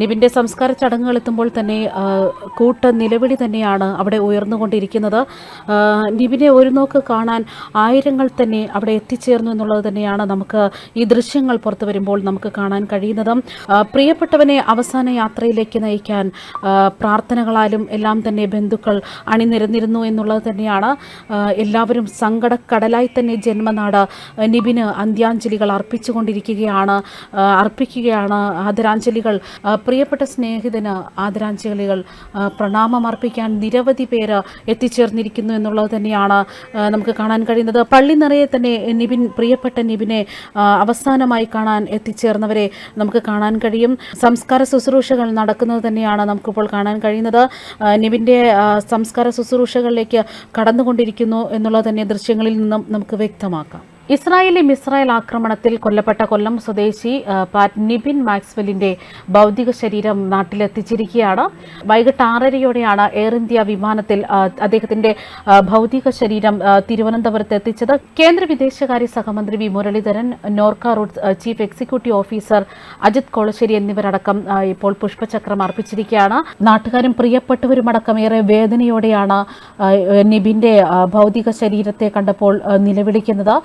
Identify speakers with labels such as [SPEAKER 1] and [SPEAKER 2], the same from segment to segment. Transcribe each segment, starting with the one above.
[SPEAKER 1] നിബിന്റെ സംസ്കാര ചടങ്ങുകൾ എത്തുമ്പോൾ തന്നെ കൂട്ട നിലവിളി തന്നെയാണ് അവിടെ ഉയർന്നുകൊണ്ടിരിക്കുന്നത്. നിബിനെ ഒരു നോക്ക് കാണാൻ ആയിരങ്ങൾ തന്നെ അവിടെ എത്തിച്ചേർന്നു എന്നുള്ളത് തന്നെയാണ് നമുക്ക് ഈ ദൃശ്യങ്ങൾ പുറത്തു വരുമ്പോൾ നമുക്ക് കാണാൻ കഴിയുന്നത്. പ്രിയപ്പെട്ടവനെ അവസാന യാത്രയിലേക്ക് നയിക്കാൻ പ്രാർത്ഥനകളാലും എല്ലാം തന്നെ ബന്ധുക്കൾ അണിനിരന്നിരുന്നു എന്നുള്ളത് തന്നെയാണ്. എല്ലാവരും സങ്കടക്കടലായി തന്നെ ജന്മനാട് നിബിന് അന്ത്യാഞ്ജലികൾ അർപ്പിച്ചുകൊണ്ടിരിക്കുകയാണ് അർപ്പിക്കുകയാണ്. ആദരാഞ്ജലികൾ പ്രിയപ്പെട്ട സ്നേഹിതന് ആദരാഞ്ജലികൾ പ്രണാമമർപ്പിക്കാൻ നിരവധി പേര് എത്തിച്ചേർന്നിരിക്കുന്നു എന്നുള്ളത് തന്നെയാണ് നമുക്ക് കാണാൻ കഴിയുന്നത്. പള്ളി നിറയെ തന്നെ നിബിൻ പ്രിയപ്പെട്ട നിബിനെ അവസാനമായി കാണാൻ എത്തിച്ചേർന്നവരെ നമുക്ക് കാണാൻ കഴിയും. സംസ്കാര ശുശ്രൂഷകൾ നടക്കുന്നത് തന്നെയാണ് നമുക്കിപ്പോൾ കാണാൻ കഴിയുന്നത്. നിബിന്റെ സംസ്കാര ശുശ്രൂഷകളിലേക്ക് കടന്നുകൊണ്ടിരിക്കുന്നു എന്നുള്ളത് തന്നെ ദൃശ്യങ്ങളിൽ നിന്നും നമുക്ക് വ്യക്തമാക്കാം. ഇസ്രായേലി മിസ്രായേൽ ആക്രമണത്തിൽ കൊല്ലപ്പെട്ട കൊല്ലം സ്വദേശി പാറ്റ് നിബിൻ മാക്സ്വെല്ലിന്റെ ഭൗതിക ശരീരം നാട്ടിലെത്തിച്ചിരിക്കുകയാണ്. വൈകിട്ട് ആറരയോടെയാണ് എയർ ഇന്ത്യ വിമാനത്തിൽ അദ്ദേഹത്തിന്റെ ഭൗതിക ശരീരം തിരുവനന്തപുരത്ത് എത്തിച്ചത്. കേന്ദ്ര വിദേശകാര്യ സഹമന്ത്രി V Muraleedharan Norka Roots chief executive officer Ajith Kolassery എന്നിവരടക്കം ഇപ്പോൾ പുഷ്പചക്രം അർപ്പിച്ചിരിക്കുകയാണ്. നാട്ടുകാരും പ്രിയപ്പെട്ടവരുമടക്കം ഏറെ വേദനയോടെയാണ് നിബിന്റെ ഭൗതിക ശരീരത്തെ കണ്ടപ്പോൾ നിലവിളിക്കുന്നത്.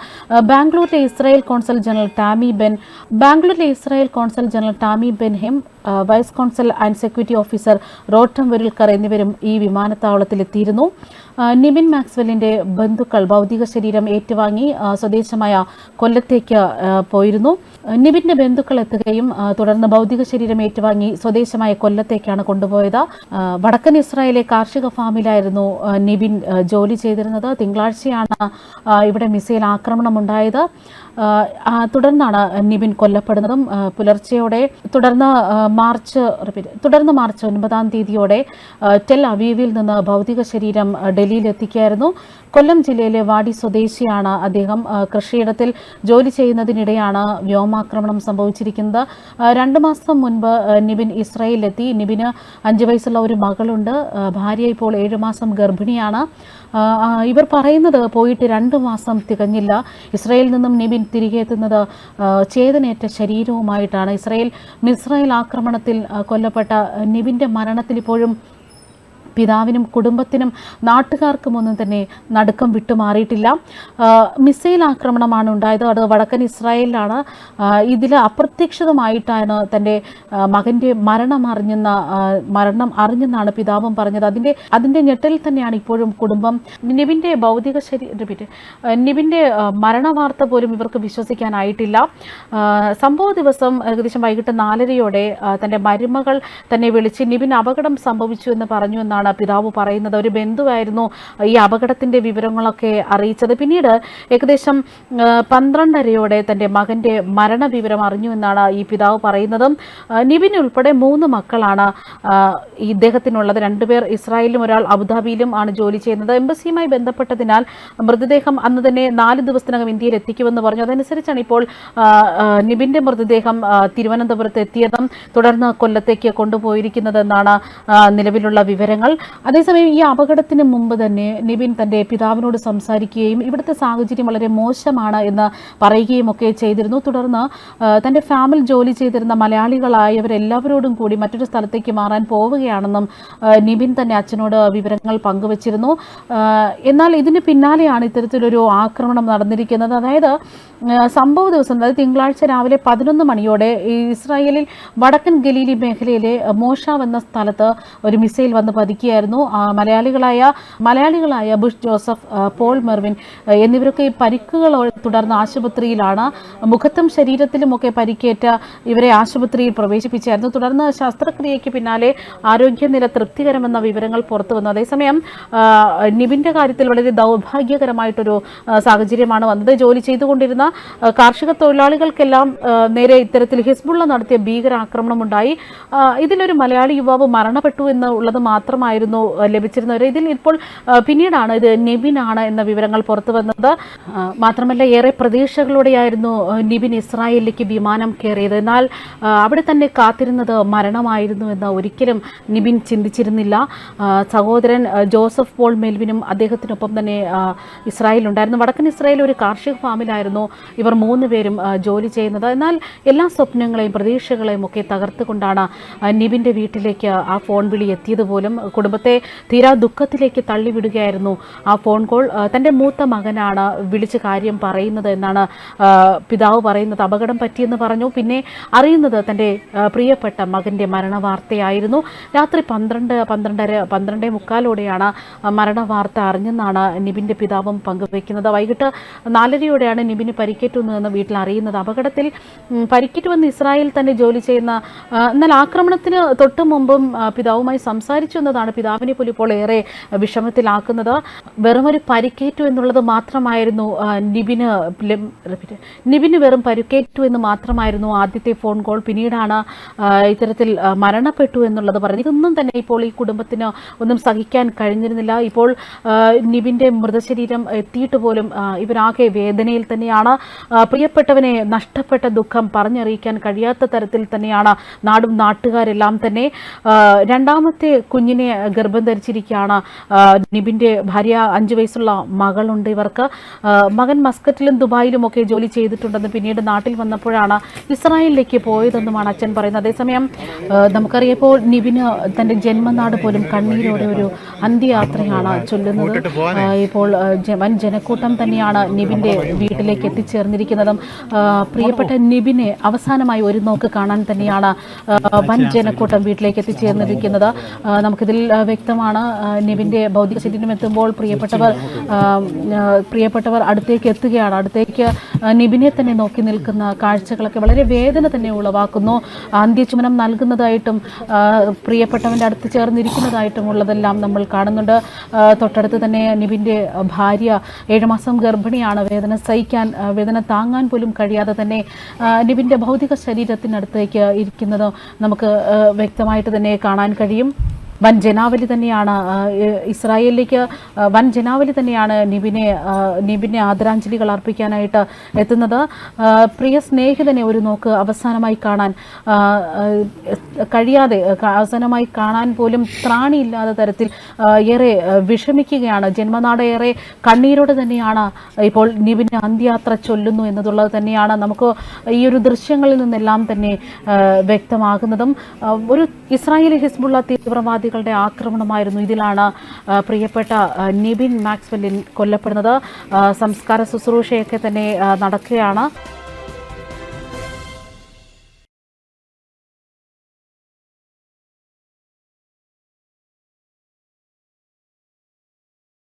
[SPEAKER 1] ബാംഗ്ലൂരിലെ Israel consul general Tami Ben ബാംഗ്ലൂരിലെ Israel consul general Tami Benhaim vice consul and security officer Rotem Verulkar എന്നിവരും ഈ വിമാനത്താവളത്തിൽ എത്തിയിരുന്നു മാക്സ്വെല്ലിന്റെ ബന്ധുക്കൾ ഭൗതിക ശരീരം ഏറ്റുവാങ്ങി സ്വദേശമായ കൊല്ലത്തേക്ക് പോയിരുന്നു. ആ, നിബിന്റെ ബന്ധുക്കൾ എത്തുകയും തുടർന്ന് ഭൗതിക ശരീരം ഏറ്റുവാങ്ങി സ്വദേശമായ കൊല്ലത്തേക്കാണ് കൊണ്ടുപോയത്. വടക്കൻ ഇസ്രായേലിലെ കാർഷിക ഫാമിലായിരുന്നു നിബിൻ ജോലി ചെയ്തിരുന്നത്. തിങ്കളാഴ്ചയാണ് ഇവിടെ മിസൈൽ ആക്രമണം ഉണ്ടായത് തുടർന്നാണ് നിബിൻ കൊല്ലപ്പെടുന്നതും പുലർച്ചയോടെ തുടർന്ന് മാർച്ച് തുടർന്ന് മാർച്ച് ഒൻപതാം തീയതിയോടെ ടെൽ അവീവിൽ നിന്ന് ഭൗതിക ശരീരം ഡൽഹിയിൽ എത്തിക്കുകയായിരുന്നു. കൊല്ലം ജില്ലയിലെ വാടി സ്വദേശിയാണ് അദ്ദേഹം. കൃഷിയിടത്തിൽ ജോലി ചെയ്യുന്നതിനിടെയാണ് വ്യോമാക്രമണം സംഭവിച്ചിരിക്കുന്നത്. രണ്ടു മാസം മുൻപ് നിബിൻ ഇസ്രായേലിലെത്തി. നിബിന് അഞ്ച് വയസ്സുള്ള ഒരു മകളുണ്ട്. ഭാര്യ ഇപ്പോൾ ഏഴ് മാസം ഗർഭിണിയാണ്. ഇവർ പറയുന്നത് പോയിട്ട് രണ്ട് മാസം തികഞ്ഞില്ല. ഇസ്രായേലിൽ നിന്നും നിബിൻ തിരികെ എത്തുന്നത് ചേതനേറ്റ ശരീരവുമായിട്ടാണ്. ഇസ്രയേൽ മിസ്രയേൽ ആക്രമണത്തിൽ കൊല്ലപ്പെട്ട നിബിന്റെ മരണത്തിൽ ഇപ്പോഴും പിതാവിനും കുടുംബത്തിനും നാട്ടുകാർക്കും ഒന്നും തന്നെ നടുക്കം വിട്ടുമാറിയിട്ടില്ല. മിസൈൽ ആക്രമണമാണ് ഉണ്ടായത്. അത് വടക്കൻ ഇസ്രായേലിലാണ്. ഇതിൽ അപ്രത്യക്ഷിതമായിട്ടാണ് തന്റെ മകന്റെ മരണം അറിഞ്ഞെന്ന മരണം അറിഞ്ഞെന്നാണ് പിതാവും പറഞ്ഞത്. അതിന്റെ അതിന്റെ ഞെട്ടലിൽ തന്നെയാണ് ഇപ്പോഴും കുടുംബം. നിബിന്റെ ഭൗതിക ശരീര നിബിന്റെ മരണ മരണവാർത്ത പോലും ഇവർക്ക് വിശ്വസിക്കാനായിട്ടില്ല. സംഭവ ദിവസം ഏകദേശം വൈകിട്ട് നാലരയോടെ തന്റെ മരുമകൾ തന്നെ വിളിച്ച് നിബിൻ അപകടം സംഭവിച്ചു എന്ന് പറഞ്ഞു എന്നാണ് പിതാവ് പറയുന്നത്? ഒരു ബന്ധുവായിരുന്നു ഈ അപകടത്തിന്റെ വിവരങ്ങളൊക്കെ അറിയിച്ചത്. പിന്നീട് ഏകദേശം പന്ത്രണ്ടരയോടെ തന്റെ മകന്റെ മരണവിവരം അറിഞ്ഞു എന്നാണ് ഈ പിതാവ് പറയുന്നത്. നിവിൻ ഉൾപ്പെടെ മൂന്ന് മക്കളാണ് ഇദ്ദേഹത്തിനുള്ളത്. രണ്ടുപേർ ഇസ്രായേലിലും ഒരാൾ അബുദാബിയിലും ആണ് ജോലി ചെയ്യുന്നത്. എംബസിയുമായി ബന്ധപ്പെട്ടതിനാൽ മൃതദേഹം അന്ന് തന്നെ നാല് ദിവസത്തിനകം ഇന്ത്യയിൽ എത്തിക്കുമെന്ന് പറഞ്ഞു. അതനുസരിച്ചാണ് ഇപ്പോൾ നിബിന്റെ മൃതദേഹം തിരുവനന്തപുരത്ത് എത്തിയതും തുടർന്ന് കൊല്ലത്തേക്ക് കൊണ്ടുപോയിരിക്കുന്നതെന്നാണ് നിലവിലുള്ള വിവരങ്ങൾ. അതേസമയം ഈ അപകടത്തിന് മുമ്പ് തന്നെ നിബിൻ തന്റെ പിതാവിനോട് സംസാരിക്കുകയും ഇവിടുത്തെ സാഹചര്യം വളരെ മോശമാണ് എന്ന് പറയുകയും ഒക്കെ ചെയ്തിരുന്നു. തുടർന്ന് തന്റെ ഫാമിൽ ജോലി ചെയ്തിരുന്ന മലയാളികളായവരെല്ലാവരോടും കൂടി മറ്റൊരു സ്ഥലത്തേക്ക് മാറാൻ പോവുകയാണെന്നും നിബിൻ തന്നെ അച്ഛനോട് വിവരങ്ങൾ പങ്കുവച്ചിരുന്നു. എന്നാൽ ഇതിന് പിന്നാലെയാണ് ഇത്തരത്തിലൊരു ആക്രമണം നടന്നിരിക്കുന്നത്. അതായത് സംഭവ ദിവസം അതായത് തിങ്കളാഴ്ച രാവിലെ പതിനൊന്ന് മണിയോടെ ഇസ്രായേലിൽ വടക്കൻ ഗലീലി മേഖലയിലെ മോഷാവ് എന്ന സ്ഥലത്ത് ഒരു മിസൈൽ വന്ന് പതിക്കുകയായിരുന്നു ആ, മലയാളികളായ മലയാളികളായ ബുഷ് ജോസഫ് പോൾ മെർവിൻ എന്നിവരൊക്കെ പരിക്കുകൾ തുടർന്ന് ആശുപത്രിയിലാണ്. മുഖത്തും ശരീരത്തിലുമൊക്കെ പരിക്കേറ്റ ഇവരെ ആശുപത്രിയിൽ പ്രവേശിപ്പിച്ചായിരുന്നു. തുടർന്ന് ശസ്ത്രക്രിയയ്ക്ക് പിന്നാലെ ആരോഗ്യനില തൃപ്തികരമെന്ന വിവരങ്ങൾ പുറത്തു വന്നു. അതേസമയം നിബിന്റെ കാര്യത്തിൽ വളരെ ദൗർഭാഗ്യകരമായിട്ടൊരു സാഹചര്യമാണ് വന്നത്. ജോലി ചെയ്തുകൊണ്ടിരുന്ന കാർഷിക തൊഴിലാളികൾക്കെല്ലാം നേരെ ഇത്തരത്തിൽ ഹിസ്ബുള്ള നടത്തിയ ഭീകരാക്രമണമുണ്ടായി. ഇതിലൊരു മലയാളി യുവാവ് മരണപ്പെട്ടു എന്നുള്ളത് മാത്രമല്ല മാത്രമായിരുന്നു ലഭിച്ചിരുന്നവർ ഇതിൽ ഇപ്പോൾ പിന്നീടാണ് ഇത് നിബിനാണ് എന്ന വിവരങ്ങൾ പുറത്തു വന്നത്. മാത്രമല്ല ഏറെ പ്രതീക്ഷകളോടെയായിരുന്നു നിബിൻ ഇസ്രായേലിലേക്ക് വിമാനം കയറിയത്. എന്നാൽ അവിടെ തന്നെ കാത്തിരുന്നത് മരണമായിരുന്നു എന്ന് ഒരിക്കലും നിബിൻ ചിന്തിച്ചിരുന്നില്ല. സഹോദരൻ ജോസഫ് പോൾ മെൽവിനും അദ്ദേഹത്തിനൊപ്പം തന്നെ ഇസ്രായേൽ ഇസ്രായേലുണ്ടായിരുന്നു വടക്കൻ ഇസ്രായേൽ ഒരു കാർഷിക ഫാമിലായിരുന്നു ഇവർ മൂന്ന് പേരും ജോലി ചെയ്യുന്നത്. എന്നാൽ എല്ലാ സ്വപ്നങ്ങളെയും പ്രതീക്ഷകളെയും ഒക്കെ തകർത്തുകൊണ്ടാണ് നിബിന്റെ വീട്ടിലേക്ക് ആ ഫോൺ വിളി എത്തിയത് പോലും കുടുംബത്തെ തീരാ ദുഃഖത്തിലേക്ക് തള്ളിവിടുകയായിരുന്നു. ആ ഫോൺ കോൾ തന്റെ മൂത്ത മകനാണ് വിളിച്ച് കാര്യം പറയുന്നത് എന്നാണ് പിതാവ് പറയുന്നത്. അപകടം പറ്റിയെന്ന് പറഞ്ഞു. പിന്നെ അറിയുന്നത് തന്റെ പ്രിയപ്പെട്ട മകന്റെ മരണവാർത്തയായിരുന്നു. രാത്രി പന്ത്രണ്ട് പന്ത്രണ്ടര പന്ത്രണ്ടേ മുക്കാലോടെയാണ് മരണ മരണവാർത്ത അറിഞ്ഞെന്നാണ് നിബിന്റെ പിതാവും പങ്കുവയ്ക്കുന്നത്. വൈകിട്ട് നാലരയോടെയാണ് നിബിന് പരിക്കേറ്റുന്നു എന്ന് വീട്ടിൽ അറിയുന്നത്. അപകടത്തിൽ പരിക്കേറ്റുവെന്ന് ഇസ്രായേൽ തന്നെ ജോലി ചെയ്യുന്ന എന്നാൽ ആക്രമണത്തിന് തൊട്ട് മുമ്പും പിതാവുമായി സംസാരിച്ചു എന്നതാണ് പിതാവിനെ പോലും ഇപ്പോൾ ഏറെ വിഷമത്തിലാക്കുന്നത്. വെറുമൊരു പരിക്കേറ്റു എന്നുള്ളത് മാത്രമായിരുന്നു നിബിന് നിബിന് വെറും പരിക്കേറ്റു എന്ന് മാത്രമായിരുന്നു ആദ്യത്തെ ഫോൺ കോൾ. പിന്നീടാണ് ഇത്തരത്തിൽ മരണപ്പെട്ടു എന്നുള്ളത് പറഞ്ഞു ഇതൊന്നും തന്നെ ഇപ്പോൾ ഈ കുടുംബത്തിന് ഒന്നും സഹിക്കാൻ കഴിഞ്ഞിരുന്നില്ല. ഇപ്പോൾ നിബിന്റെ മൃതശരീരം എത്തിയിട്ട് പോലും ഇവരാകെ വേദനയിൽ തന്നെയാണ്. പ്രിയപ്പെട്ടവനെ നഷ്ടപ്പെട്ട ദുഃഖം പറഞ്ഞറിയിക്കാൻ കഴിയാത്ത തരത്തിൽ തന്നെയാണ് നാടും നാട്ടുകാരെല്ലാം തന്നെ. രണ്ടാമത്തെ കുഞ്ഞിനെ ഗർഭം ധരിച്ചിരിക്കുകയാണ്. നിബിന്റെ ഭാര്യ അഞ്ചു വയസ്സുള്ള മകളുണ്ട് ഇവർക്ക്. മകൻ മസ്കറ്റിലും ദുബായിലും ഒക്കെ ജോലി ചെയ്തിട്ടുണ്ടെന്ന് പിന്നീട് നാട്ടിൽ വന്നപ്പോഴാണ് ഇസ്രായേലിലേക്ക് പോയതെന്നുമാണ് അച്ഛൻ പറയുന്നത്. അതേസമയം നമുക്കറിയപ്പോൾ നമുക്കറിയാം ഇപ്പോൾ നിബിന് തന്റെ ജന്മനാട് പോലും കണ്ണീരോടെ ഒരു അന്ത്യയാത്രയാണ് ചൊല്ലുന്നത്. ഇപ്പോൾ വൻ ജനക്കൂട്ടം തന്നെയാണ് നിബിന്റെ വീട്ടിലേക്ക് എത്തിച്ചേർന്നിരിക്കുന്നതും. പ്രിയപ്പെട്ട നിബിനെ അവസാനമായി ഒരു നോക്ക് കാണാൻ തന്നെയാണ് വൻ ജനക്കൂട്ടം വീട്ടിലേക്ക് എത്തിച്ചേർന്നിരിക്കുന്നത്. നമുക്കിതിൽ വ്യക്തമാണ്. നിവിന്റെ ഭൗതിക ശരീരം എത്തുമ്പോൾ പ്രിയപ്പെട്ടവർ പ്രിയപ്പെട്ടവർ അടുത്തേക്ക് എത്തുകയാണ്. അടുത്തേക്ക് നിബിനെ തന്നെ നോക്കി നിൽക്കുന്ന കാഴ്ചകളൊക്കെ വളരെ വേദന തന്നെ ഉളവാക്കുന്നു. അന്ത്യചുമനം നൽകുന്നതായിട്ടും പ്രിയപ്പെട്ടവന്റെ അടുത്ത് ചേർന്നിരിക്കുന്നതായിട്ടും ഉള്ളതെല്ലാം നമ്മൾ കാണുന്നുണ്ട്. തൊട്ടടുത്ത് തന്നെ നിബിന്റെ ഭാര്യ ഏഴുമാസം ഗർഭിണിയാണ്. വേദന സഹിക്കാൻ വേദന താങ്ങാൻ പോലും കഴിയാതെ തന്നെ നിബിന്റെ ഭൗതിക ശരീരത്തിനടുത്തേക്ക് ഇരിക്കുന്നത് നമുക്ക് വ്യക്തമായിട്ട് തന്നെ കാണാൻ കഴിയും. വൻ ജനാവലി തന്നെയാണ് ഇസ്രായേലിലേക്ക് വൻ ജനാവലി തന്നെയാണ് നിബിനെ നിബിനെ ആദരാഞ്ജലികൾ അർപ്പിക്കാനായിട്ട് എത്തുന്നത്. പ്രിയ സ്നേഹിതനെ ഒരു നോക്ക് അവസാനമായി കാണാൻ കഴിയാതെ അവസാനമായി കാണാൻ പോലും ത്രാണിയില്ലാത്ത തരത്തിൽ ഏറെ വിഷമിക്കുകയാണ്. ജന്മനാട് ഏറെ കണ്ണീരോടെ തന്നെയാണ് ഇപ്പോൾ നിബിനെ അന്ത്യയാത്ര ചൊല്ലുന്നു എന്നതുള്ളത് തന്നെയാണ് നമുക്ക് ഈ ഒരു ദൃശ്യങ്ങളിൽ നിന്നെല്ലാം തന്നെ വ്യക്തമാകുന്നതും. ഒരു ഇസ്രായേലി ഹിസ്ബുള്ള തീവ്രവാദികളുടെ ആക്രമണമായിരുന്നു ഇതിലാണ് പ്രിയപ്പെട്ട നിബിൻ മാക്സ്വെല്ലിൻ കൊല്ലപ്പെടുന്നത്. സംസ്കാര ശുശ്രൂഷയൊക്കെ തന്നെ നടക്കുകയാണ്.